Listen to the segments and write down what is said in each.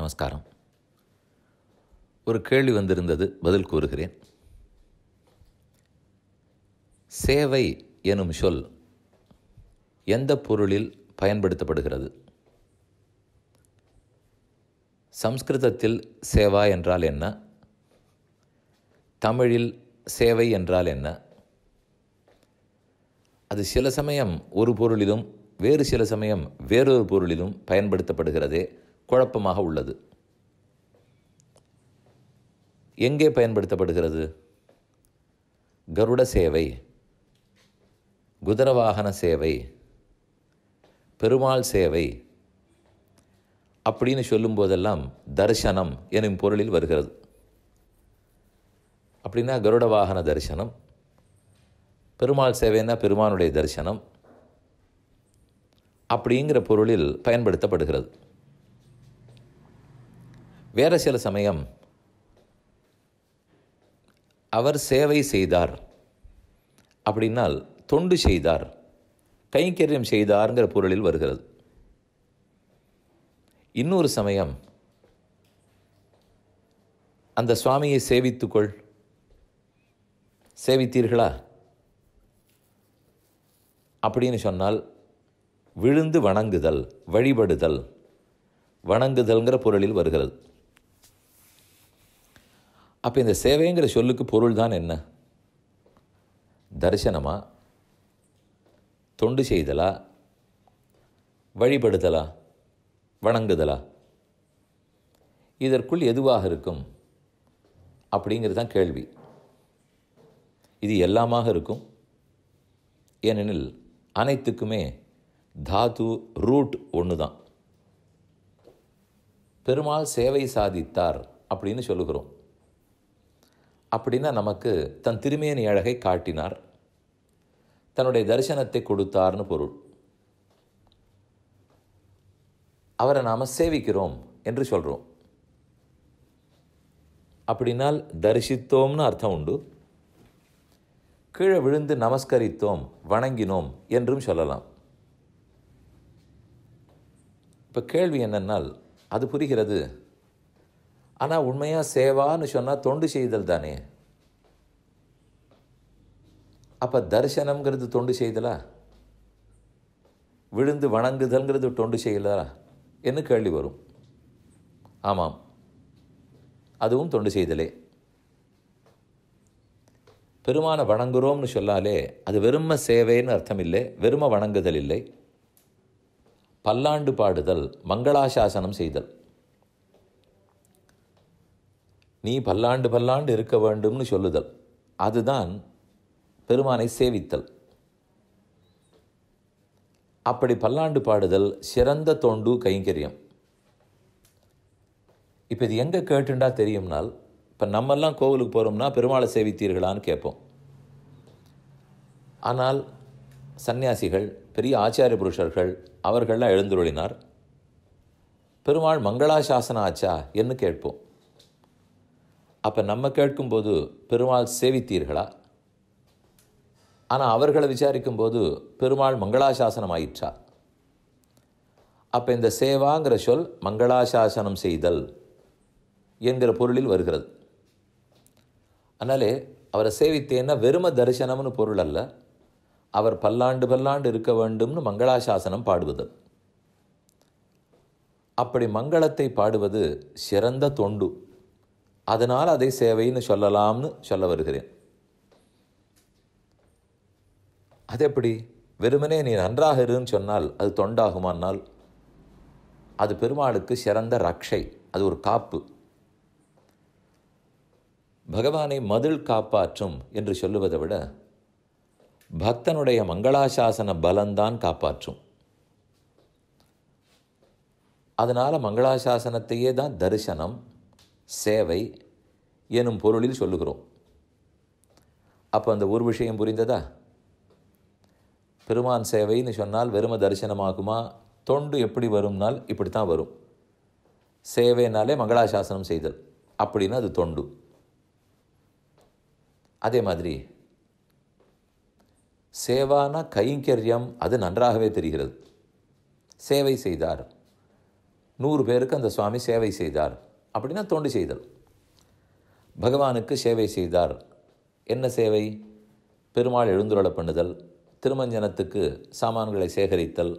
நமஸ்காரம். ஒரு கேள்வி வந்திருந்தது பதில் கூறுகிறேன். சேவை எனும் சொல் எந்த பொருளில் பயன்படுத்தப்படுகிறது? சம்ஸ்கிருதத்தில் சேவா என்றால் என்ன? தமிழில் சேவை என்றால் என்ன? அது சில சமயம் ஒரு பொருளிலும் வேறு சில சமயம் வேறொரு பொருளிலும் பயன்படுத்தப்படுகிறதே. குழப்பமாக உள்ளது. எங்கே பயன்படுத்தப்படுகிறது? கருட சேவை குதிரவாகன சேவை பெருமாள் சேவை அப்படின்னு சொல்லும்போதெல்லாம் தரிசனம் எனும் பொருளில் வருகிறது. அப்படின்னா கருட வாகன தரிசனம் பெருமாள் சேவைன்னா பெருமானுடைய தரிசனம் அப்படிங்கிற பொருளில் பயன்படுத்தப்படுகிறது. வேறு சில சமயம் அவர் சேவை செய்தார் அப்படின்னால் தொண்டு செய்தார் கைங்கரியம் செய்தார்ங்கிற பொருளில் வருகிறது. இன்னொரு சமயம் அந்த சுவாமியை சேவித்துக்கொள் சேவித்தீர்களா? அப்படின்னு சொன்னால் விழுந்து வணங்குதல் வழிபடுதல் வணங்குதல்ங்கிற பொருளில் வருகிறது. அப்போ இந்த சேவைங்கிற சொல்லுக்கு பொருள் தான் என்ன? தரிசனமா? தொண்டு செய்தலா? வழிபடுதலா? வணங்குதலா? இதற்குள் எதுவாக இருக்கும்? அப்படிங்கிறது தான் கேள்வி. இது எல்லாமாக இருக்கும். ஏனெனில் அனைத்துக்குமே தாது ரூட் ஒன்று தான் பெருமாள் சேவை சாதித்தார் அப்படின்னு சொல்லுகிறோம். அப்படின்னா நமக்கு தன் திருமேனி அழகை காட்டினார். தன்னுடைய தரிசனத்தை கொடுத்தார்னு பொருள். அவரை நாம் சேவிக்கிறோம் என்று சொல்கிறோம் அப்படின்னால் தரிசித்தோம்னு அர்த்தம் உண்டு. கீழே விழுந்து நமஸ்கரித்தோம் வணங்கினோம் என்றும் சொல்லலாம். இப்போ கேள்வி என்னென்னால் அது புரிகிறது ஆனால் உண்மையாக சேவான்னு சொன்னால் தொண்டு செய்தல் தானே? அப்போ தரிசனம்ங்கிறது தொண்டு செய்தலா? விழுந்து வணங்குதல்ங்கிறது தொண்டு செய்யலா? என்று கேள்வி வரும். ஆமாம். அதுவும் தொண்டு செய்தலே. பெருமான வணங்குறோம்னு சொல்லாலே அது வெறும சேவைன்னு அர்த்தம் இல்லை வெறும வணங்குதல் இல்லை. பல்லாண்டு பாடுதல் மங்களாசாசனம் செய்தல். நீ பல்லாண்டு பல்லாண்டு இருக்க வேண்டும்னு சொல்லுதல். அதுதான் பெருமானை சேவித்தல். அப்படி பல்லாண்டு பாடுதல் சிறந்த தொண்டு கைங்கரியம். இப்போ இது எங்கே கேட்டுண்டா தெரியும்னால் இப்போ நம்மெல்லாம் கோவிலுக்கு போகிறோம்னா பெருமாளை சேவித்தீர்களான்னு கேட்போம். ஆனால் சந்நியாசிகள் பெரிய ஆச்சாரிய புருஷர்கள் அவர்கள்லாம் எழுந்துருளினார். பெருமாள் மங்களாசாசனம் ஆச்சா? என்று கேட்போம். அப்போ நம்ம கேட்கும்போது பெருமாள் சேவித்தீர்களா? ஆனால் அவர்களை விசாரிக்கும்போது பெருமாள் மங்களாசாசனம் ஆயிற்றா அப்போ இந்த சேவாங்கிற சொல் மங்களாசாசனம் செய்தல் என்கிற பொருளில் வருகிறது. அதனாலே அவரை சேவித்தேன்னா வெறும தரிசனம்னு பொருள் அல்ல. அவர் பல்லாண்டு பல்லாண்டு இருக்க வேண்டும்னு மங்களாசாசனம் பாடுவது. அப்படி மங்களத்தை பாடுவது சிறந்த தொண்டு. அதனால் அதை சேவைன்னு சொல்லலாம்னு சொல்ல வருகிறேன். அது எப்படி? வெறுமனே நீ நன்றாக இருன்னு சொன்னால் அது தொண்டாகுமானால்? அது பெருமாளுக்கு சிறந்த ரக்ஷை அது ஒரு காப்பு. பகவானை மதில் காப்பாற்றும் என்று சொல்லுவதை விட பக்தனுடைய மங்களாசாசன பலந்தான் காப்பாற்றும். அதனால் மங்களாசாசனத்தையே தான் தரிசனம் சேவை எனும் பொருளில் சொல்லுகிறோம். அப்போ அந்த ஒரு விஷயம் புரிந்ததா? பெருமான் சேவைன்னு சொன்னால் வெறும தரிசனமாகுமா? தொண்டு எப்படி வரும்னால் இப்படி தான் வரும். சேவைனாலே மங்களாசாசனம் செய்தல். அப்படின்னா அது தொண்டு. அதே மாதிரி சேவான கைங்கரியம் அது நன்றாகவே தெரிகிறது. சேவை செய்தார். நூறு பேருக்கு அந்த சுவாமி சேவை செய்தார். அப்படின்னா தொண்டு செய்தல். பகவானுக்கு சேவை செய்தார். என்ன சேவை? பெருமாள் எழுந்துருள பண்ணுதல் திருமஞ்சனத்துக்கு சாமான்களை சேகரித்தல்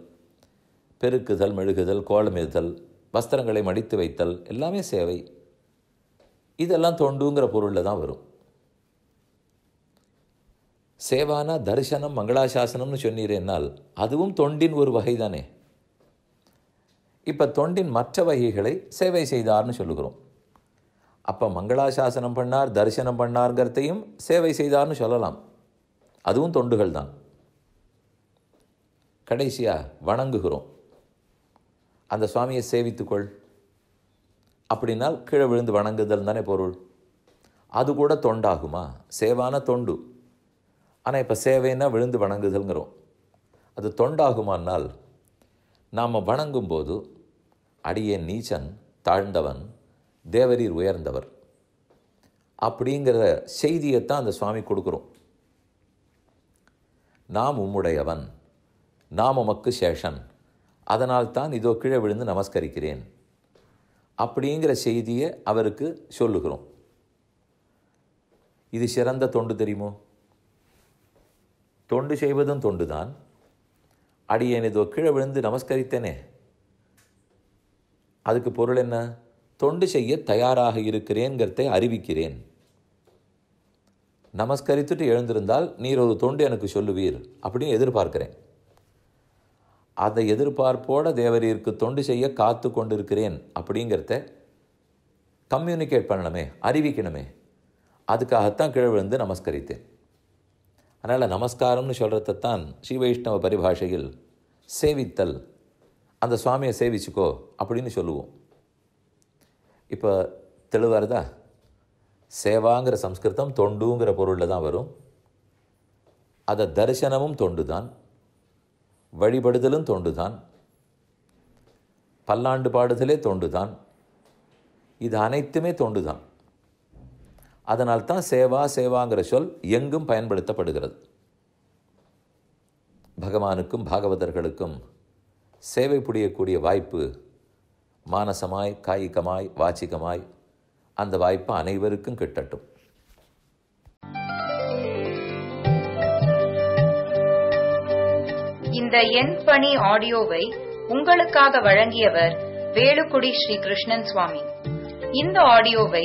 பெருக்குதல் மெழுகுதல் கோலமிடுதல் வஸ்திரங்களை மடித்து வைத்தல் எல்லாமே சேவை. இதெல்லாம் தொண்டுங்கிற பொருளில் தான் வரும். சேவானா தரிசனம் மங்களாசாசனம்னு சொன்னீரேனால் அதுவும் தொண்டின் ஒரு வகை தானே இப்போ தொண்டின் மற்ற வகைகளை சேவை செய்தார்னு சொல்லுகிறோம். அப்போ மங்களாசாசனம் பண்ணார் தரிசனம் பண்ணார்ங்கிறதையும் சேவை செய்தார்னு சொல்லலாம். அதுவும் தொண்டுகள் தான். கடைசியாக வணங்குகிறோம். அந்த சுவாமியை சேவித்துக்கொள். அப்படின்னால் கீழே விழுந்து வணங்குதல் தானே பொருள். அது கூட தொண்டாகுமா? சேவான தொண்டு. ஆனால் இப்போ சேவைன்னா விழுந்து வணங்குதல்ங்கிறோம். அது தொண்டாகுமானால் நாம் வணங்கும்போது அடியே நீச்சன் தாழ்ந்தவன் தேவரீர் உயர்ந்தவர். அப்படிங்கிற செய்தியைத்தான் அந்த சுவாமி கொடுக்குறோம். நாம் உம்முடையவன் நாம் உமக்கு சேஷன் அதனால் தான் இதோ கீழே விழுந்து நமஸ்கரிக்கிறேன். அப்படிங்கிற செய்தியை அவருக்கு சொல்லுகிறோம். இது சிறந்த தொண்டு தெரியுமோ? தொண்டு செய்வதும் தொண்டுதான். இதோ கீழே விழுந்து நமஸ்கரித்தேனே. அதுக்கு பொருள் என்ன? தொண்டு செய்ய தயாராக இருக்கிறேங்கிறதை அறிவிக்கிறேன். நமஸ்கரித்துட்டு எழுந்திருந்தால் நீர் ஒரு தொண்டு எனக்கு சொல்லுவீர் அப்படின்னு எதிர்பார்க்கிறேன். அதை எதிர்பார்ப்போட தேவரீருக்கு தொண்டு செய்ய காத்து கொண்டிருக்கிறேன் அப்படிங்கிறத கம்யூனிகேட் பண்ணணுமே அறிவிக்கணுமே. அதுக்காகத்தான் கீழே விழுந்து நமஸ்கரித்தேன். அதனால் நமஸ்காரம்னு சொல்கிறதான் ஸ்ரீ வைஷ்ணவ பரிபாஷையில் சேவித்தல். அந்த சுவாமியை சேவிச்சுக்கோ அப்படின்னு சொல்லுவோம். இப்போ தெளிவாருதா? சேவாங்கிற சம்ஸ்கிருதம் தொண்டுங்கிற பொருளில் தான் வரும். அதை தரிசனமும் தொண்டு தான் வழிபடுதலும் தொண்டு தான் பல்லாண்டு பாடுதலே தொண்டு தான் இது அனைத்துமே தொண்டு தான் அதனால்தான் சேவா சேவாங்கிற சொல் எங்கும் பயன்படுத்தப்படுகிறது. பகவானுக்கும் பாகவதர்களுக்கும் சேவை புரியக்கூடிய வாய்ப்பு மானசமாய் காய்கமாய் வாச்சிகமாய் அந்த வாய்ப்பு அனைவருக்கும் கிட்டட்டும். இந்த எண் பணி ஆடியோவை உங்களுக்காக வழங்கியவர் வேலுக்குடி ஸ்ரீ கிருஷ்ணன் சுவாமி. இந்த ஆடியோவை